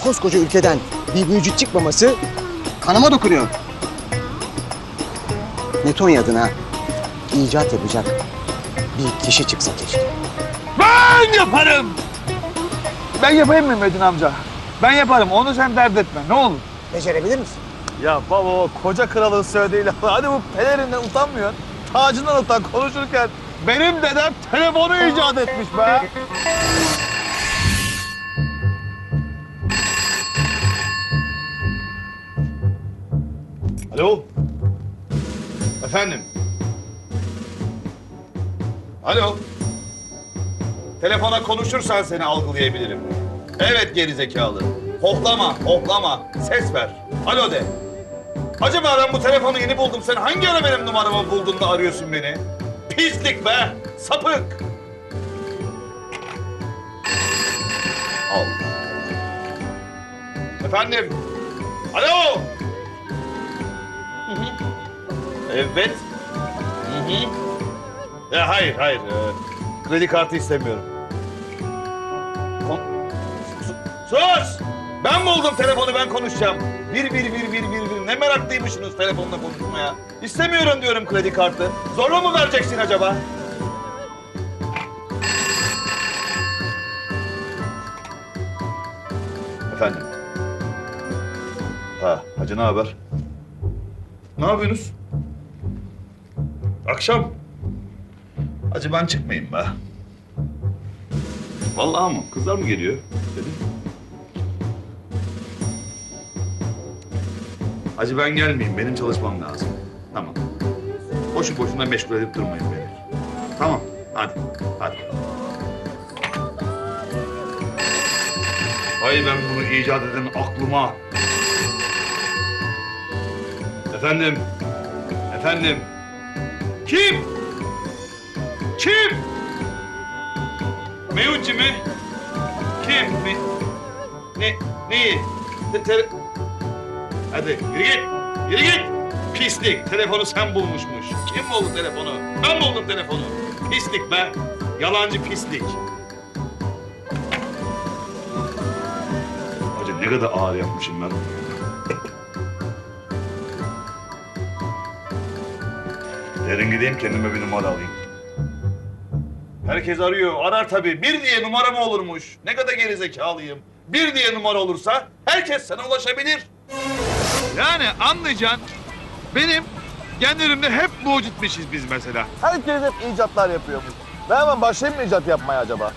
koskoca ülkeden bir büyücü çıkmaması kanıma dokunuyor. Netonya adına icat yapacak bir kişi çıksa keşke. Ben yaparım. Ben yapayım mı Metin amca? Ben yaparım. Onu sen dert etme. Ne olur. Becerebilir misin? Ya baba o koca kralın söylediği lafı. Hadi bu pelerinden utanmıyorsun. Tacından utan konuşurken. Benim dedem telefonu icat etmiş be. Alo. Efendim. Alo. Telefona konuşursan seni algılayabilirim. Evet geri zekalı. Hohlama, hohlama. Ses ver. Alo de. Acaba ben bu telefonu yeni buldum. Sen hangi ara benim numaramı buldun da arıyorsun beni? Pislik be. Sapık. Allah. Efendim. Alo. Evet. Ya hayır, hayır. Ee, kredi kartı istemiyorum. Kon- Sus- Sus! Ben buldum telefonu, ben konuşacağım. Bir, bir, bir, bir, bir, bir. Ne meraklıymışsınız telefonla konuşmaya. İstemiyorum diyorum kredi kartı. Zorla mı vereceksin acaba? Efendim? Ha, hacı ne haber? Ne yapıyorsunuz? Akşam. Hacı ben çıkmayayım be. Vallahi mı? Kızlar mı geliyor? Dedi. Hacı ben gelmeyeyim. Benim çalışmam lazım. Tamam. Boşu boşuna meşgul edip durmayın beni. Tamam. Hadi. Hadi. Ay ben bunu icat eden aklıma. Efendim? Efendim? Kim? Kim? Mevcut mi? Kim? Ne? Ne? Neyi? Te- tele- Hadi yürü git. Yürü git. Pislik. Telefonu sen bulmuşmuş. Kim buldu telefonu? Ben buldum telefonu. Pislik be. Yalancı pislik. Hacı ne kadar ağır yapmışım ben. Yarın gideyim kendime bir numara alayım. Herkes arıyor. Arar tabii. Bir diye numara mı olurmuş? Ne kadar gerizekalıyım. Bir diye numara olursa herkes sana ulaşabilir. Yani anlayacaksın. Benim genlerimde hep mucitmişiz biz mesela. Herkes hep icatlar yapıyormuş. Ben hemen başlayayım mı icat yapmaya acaba?